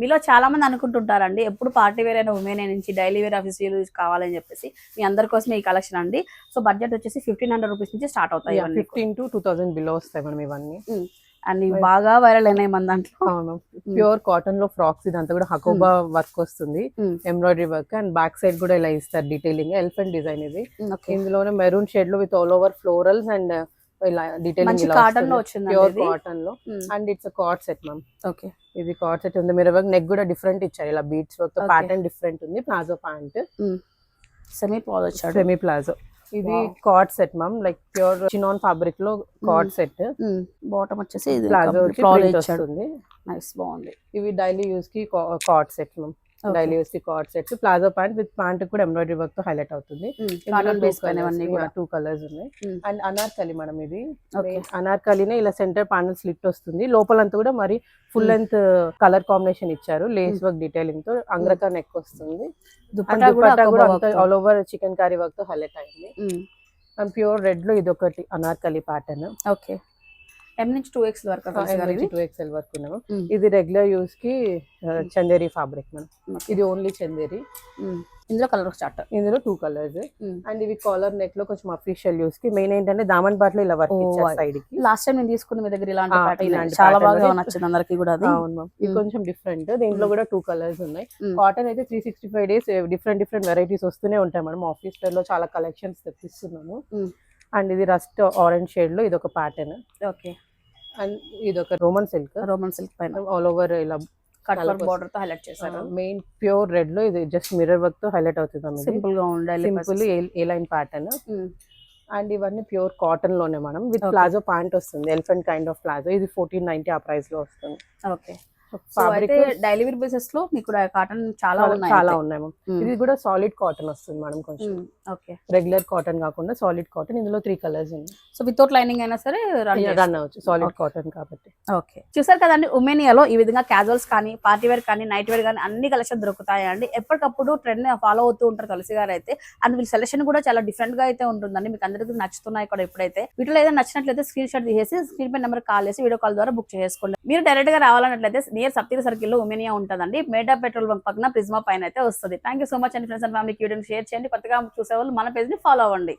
మీలో చాలా మంది అనుకుంటుంటారండి ఎప్పుడు పార్టీ వేర్ అయిన ఉమెన్ నుంచి డైలీ వేర్ ఆఫీస్ వేర్ కావాలని చెప్పేసి మీ అందరి కోసం ఈ కలెక్షన్ అండి. సో బడ్జెట్ వచ్చేసి ఫిఫ్టీన్ హండ్రెడ్ రూపీస్ నుంచి స్టార్ట్ అవుతాయి fifteen to two thousand below వస్తాయి మనం ఇవన్నీ. అండ్ ఇవి బాగా వైరల్ అయినాయి మన దాంట్లో. అవును ప్యూర్ కాటన్లో ఫ్రాక్స్ ఇదంతా కూడా హకోబా వర్క్ వస్తుంది. Embroidery work and back side కూడా ఇలా ఇస్తారు డీటెయిలింగ్ ఎలిఫెంట్ డిజైన్ ఇది. ఇందులోనే మెరూన్ షేడ్లో with all over florals and ఇలా డీటెయిలింగ్ మంచి కాటన్లో వచ్చింది ప్యూర్ కాటన్లో. And it's co-ord set ma'am okay ఇది కార్డ్ సెట్ ఉంది. మీరు నెక్ కూడా డిఫరెంట్ ఇచ్చారు. ఇలా బీట్స్ వర్క్. ప్యాటర్న్ డిఫరెంట్ ఉంది. ప్లాజో ప్యాంట్ సెమీ వచ్చాడు. సెమీ ప్లాజో ఇది. Co-ord set ma'am like pure chinon ఫ్యాబ్రిక్లో కార్డ్ సెట్ బాటమ్ వచ్చేసి ఇది ప్లాజో వస్తుంది. నైస్ బాగుంది. ఇవి daily యూస్కి co-ord set ma'am daily use co-ord set palazzo pant with pant కూడా ఎంబ్రాయిడరీ వర్క్తో హైలైట్ అవుతుంది. టూ కలర్స్ ఉన్నాయి. అండ్ అనార్కలి మనం ఇది. అనార్కలినే ఇలా సెంటర్ ప్యానల్ స్లిట్ వస్తుంది. లోపలంతా కూడా మరి ఫుల్. లెంత్ కలర్ కాంబినేషన్ ఇచ్చారు. లేస్ వర్క్ డీటెయిలింగ్తో అంగ్రకా నెక్ వస్తుంది. దుపట్టా కూడా. ఆల్ ఓవర్ చికెన్ కర్రీ వర్క్తో హైలైట్ అయింది. అండ్ ప్యూర్ రెడ్లో ఇది ఒకటి అనార్కలి ప్యాటర్న్ ఓకే ఎం నుంచి టూ ఎక్స్ వరకు టూ ఎక్స్ఎల్ వర్క్ ఉన్నాము. ఇది రెగ్యులర్ యూస్కి. చందేరి ఫ్యాబ్రిక్ మనం. ఇది ఓన్లీ చందేరి. ఇందులో కలర్ స్టార్ట్ ఇందులో టూ కలర్స్. అండ్ ఇవి కాలర్ నెక్లో కొంచెం అఫీషియల్ యూస్కి మెయిన్ ఏంటంటే దామన్ పాటలో ఇలా వర్క్. సైడ్కి లాస్ట్ టైం నేను తీసుకుంది మీ దగ్గర ఇలాంటి ఇలాంటి చాలా బాగా నచ్చింది అందరికి కూడా అది అవును ఇది. కొంచెం డిఫరెంట్ దీంట్లో. కూడా టూ కలర్స్ ఉన్నాయి. కాటన్ అయితే three sixty five days different different varieties వస్తూనే ఉంటాయి మనం ఆఫీస్లో చాలా కలెక్షన్స్ తెప్పిస్తున్నాము. అండ్ ఇది రస్ట్ ఆరెంజ్ షేడ్లో ఇది ఒక ప్యాటర్న్. ఓకే. అండ్ ఇది ఒక రోమన్ సిల్క్. రోమన్ సిల్క్ పైన. ఆల్ ఓవర్ ఇలా కట్ వర్క్. బార్డర్తో హైలైట్ చేశారు. మెయిన్ ప్యూర్ రెడ్లో ఇది జస్ట్ మిర్రర్ వర్క్తో హైలైట్ అవుతుంది సింపుల్గా ఉండాలి simple A line pattern and ఇవన్నీ ప్యూర్ కాటన్లోనే మనం. విత్. ప్లాజో ప్యాంట్ వస్తుంది. Elephant kind of palazzo. ఇది ఫోర్టీన్ నైన్టీ ఆ ప్రైస్లో వస్తుంది. ఓకే అయితే డైలీ వేర్ బేసిస్లో మీకు కాటన్ చాలా ఉన్నాయి చాలా. ఉన్నాయి మ్యామ్ Mm. ఇది కూడా సాలిడ్ కాటన్ వస్తుంది మేడం కొంచెం. ఓకే రెగ్యులర్ కాటన్ కాకుండా సాలిడ్ కాటన్ ఇందులో త్రీ కలర్స్ ఉన్నాయి. సో వితౌట్ లైనింగ్ అయినా సరే రన్ అవచ్చు సాలిడ్. కాటన్ కాబట్టి. ఓకే చూసారు కదండి ఉమెనియాలో ఈ విధంగా క్యాజువల్స్ కానీ పార్టీ వేర్ కానీ నైట్ వేర్ కానీ అన్ని కలెక్షన్ దొరుకుతాయి అండి? ఎప్పటికప్పుడు ట్రెండ్ ఫాలో అవుతూ ఉంటారు తులసి గారు అయితే. అండ్ వీళ్ళ సెలెక్షన్ కూడా చాలా డిఫరెంట్గా అయితే ఉంటుందండి. మీకు అందరికీ నచ్చుతున్నాయి కూడా ఇప్పుడైతే. వీటిలో ఏదైనా నచ్చినట్లయితే స్క్రీన్ షాట్ తీసేసి స్క్రీన్ పై నెంబర్ కాల్ చేసి వీడియో కాల్ ద్వారా బుక్ చేసుకోండి మీరు డైరెక్ట్గా రావాలన్నట్లయితే నియర్ సప్తగిరి సర్కిల్లో ఉమెనియా ఉంటుందండి. మేడా పెట్రోల్ బంక్ పక్కన ప్రిజ్మా పైన అయితే వస్తుంది. థ్యాంక్ యూ సో మచ్ అండి ఫ్రెండ్స్ అండ్ ఫ్యామిలీకి వీడియోని షేర్ చేయండి. కొత్తగా చూసే వాళ్ళు మన పేజ్ని ఫాలో అవ్వండి.